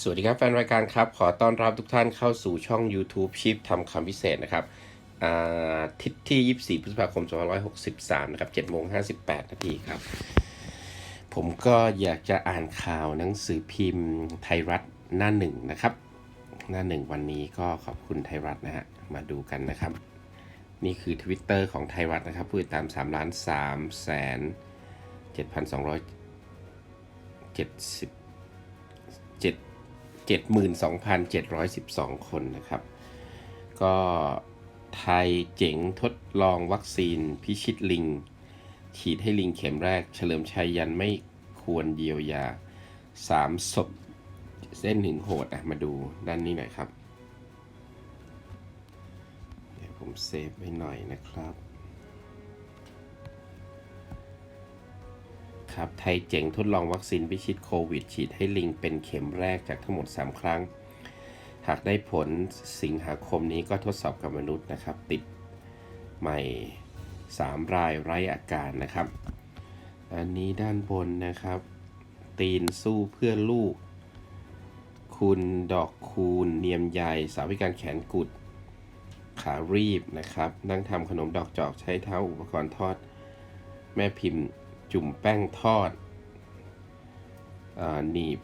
สวัสดีครับแฟนรายการครับ ขอต้อนรับทุกท่านเข้าสู่ช่อง YouTube ชิปทำคำพิเศษนะครับอาทิตย์ที่ 24 พฤษภาคม 2563 นะครับ7โมง58 นาทีครับ ผมก็อยากจะอ่านข่าวหนังสือพิมพ์ไทยรัฐหน้าหนึ่งนะครับ หน้าหนึ่งวันนี้ก็ขอบคุณไทยรัฐนะฮะ มาดูกันนะครับ นี่คือ Twitter ของไทยรัฐนะครับผู้ติดตาม3ล้าน3แสน7,270 72,712 คนนะครับ ก็ไทยเจ๋งทดลองวัคซีนพิชิตลิง ฉีดให้ลิงเข็มแรก เฉลิมชัยยันไม่ควรเยียวยาสามศพ เส้นหึงโหดอะมาดูด้านนี้หน่อยครับ เดี๋ยวผมเซฟไว้หน่อยนะครับ ครับไทยเจ๋งทดลองวัคซีนพิชิตโควิด ฉีดให้ลิงเป็นเข็มแรกจากทั้งหมด 3 ครั้ง หากได้ผลสิงหาคมนี้ก็ทดสอบกับมนุษย์นะครับ ติดใหม่ 3 รายไร้อาการนะครับ อันนี้ด้านบนนะครับ ตีนสู้เพื่อลูก คุณดอกคูณเนียมใหญ่สาวพิการแขนกุด ขารีบนะครับ นั่งทำขนมดอกจอกใช้เท้าอุปกรณ์ทอด แม่พิมพ์ จุ่มแป้งทอดอหนีบ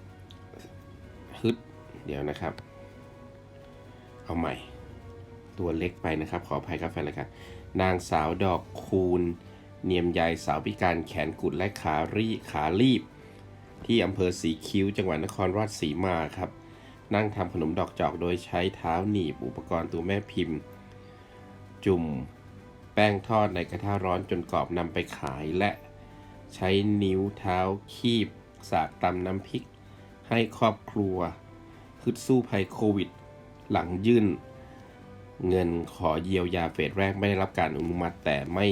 ฮึดเดี๋ยวนะครับ เอาใหม่ ตัวเล็กไปนะครับ ขออภัยครับแฟนรายการนางสาวดอกคูณ เนียมใยสาวพิการแขนกุดและขารีขารีบ ที่อำเภอสีคิ้ว จังหวัดนครราชสีมาครับ นั่งทำขนมดอกจอกโดยใช้เท้าหนีบอุปกรณ์ตัวแม่พิมพ์ จุ่มแป้งทอดในกระทะร้อนจนกรอบนำไปขายและ ใช้นิ้วเท้าคีบ สากตำน้ำพริก ให้ครอบครัวฮึดสู้ภัยโควิด หลังยื่น เงินขอเยียวยาเฟสแรกไม่ได้รับการอนุมัติแต่ไม่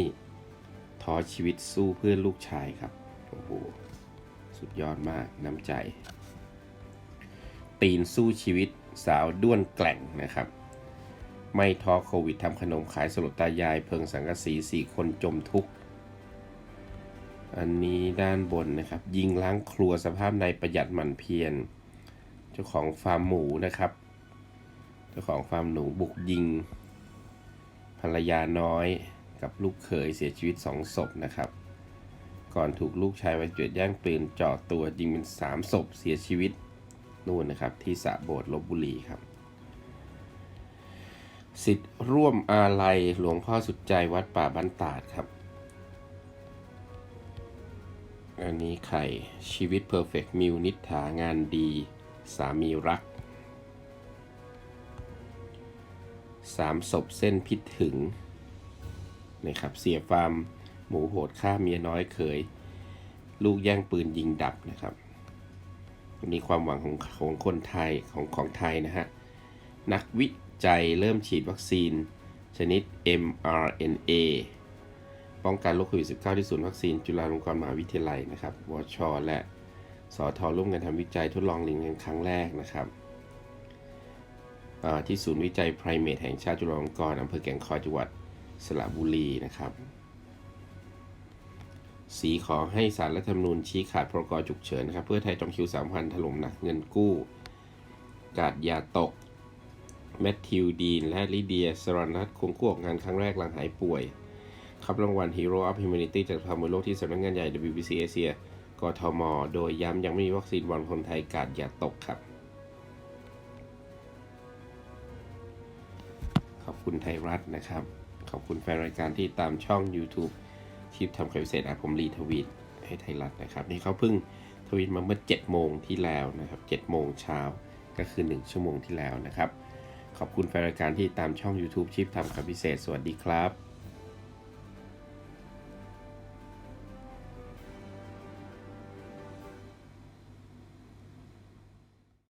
ท้อชีวิตสู้เพื่อลูกชายครับโอ้โหสุดยอดมากน้ำใจ ตีนสู้ชีวิตสาวด้วนแกล่งนะครับ ไม่ท้อโควิดทำขนมขายสลดตายาย เพิงสังกะสีสี่คนจมทุกข์ อันนี้ด้านบนนะครับ ยิงล้างครัวสภาพในประหยัดหมั่นเพียรเจ้าของฟาร์มหมูนะครับ เจ้าของฟาร์มหนูบุกยิง ภรรยาน้อยกับลูกเขยเสียชีวิตสองศพนะครับ ก่อนถูกลูกชายวัยเจ็ดแย่งปืนจ่อตัวยิงเป็นสามศพเสียชีวิตนู่นนะครับ ที่สะโบสถ์ลบบุรีครับสิทธิ์ร่วมอาลัยหลวงพ่อสุดใจวัดป่าบ้านตาดครับ อันนี้ใครชีวิตเพอร์เฟกต์มิวนิฐางานดี สามีรักสามศพเส้นพิษถึงนะครับเสียฟาร์มหมูโหดฆ่าเมียน้อยเคยลูกแย่งปืนยิงดับนะครับมีความหวังของของคนไทยของของไทยนะฮะ นักวิจัยเริ่มฉีดวัคซีน ชนิด mRNA ป้องกันโรคโควิด -19 ที่ศูนย์วัคซีนจุฬาลงกรณ์มหาวิทยาลัยนะครับวช และสอทอร่วมกันทำวิจัยทดลองลิงกันครั้งแรกนะครับที่ศูนย์วิจัยไพรเมทแห่งชาติจุฬาลงกรณ์อำเภอแก่งคอยจังหวัดสระบุรีนะครับ สีขอให้สารรัฐธรรมนูญชี้ขาดพรกฉุกเฉินนะครับ เพื่อไทยจองคิวสามพันถล่มหนักเงินกู้ กาดยาตก แมทธิวดีน และลิเดียสรนัทคงกู้ออกงานครั้งแรกหลังหายป่วย ครับรางวัล Hero of Humanity จากสภามวยโลกที่สำนักงานใหญ่ WBC เอเชียกทม โดยย้ำยังไม่มีวัคซีนบอลคนไทยกาดอย่าตกครับ ขอบคุณไทยรัฐนะครับ ขอบคุณแฟนรายการที่ตามช่อง YouTube ชิปทำคลิปเสร็จอะผมรีทวีตให้ไทยรัฐนะครับ นี่เขาเพิ่งทวีตมาเมื่อ 7 โมงที่แล้วนะครับ7โมงเช้าก็คือ 1 ชั่วโมงที่แล้วนะครับ ขอบคุณแฟนรายการที่ตามช่อง YouTube ชิปทำคลิปพิเศษ สวัสดีครับ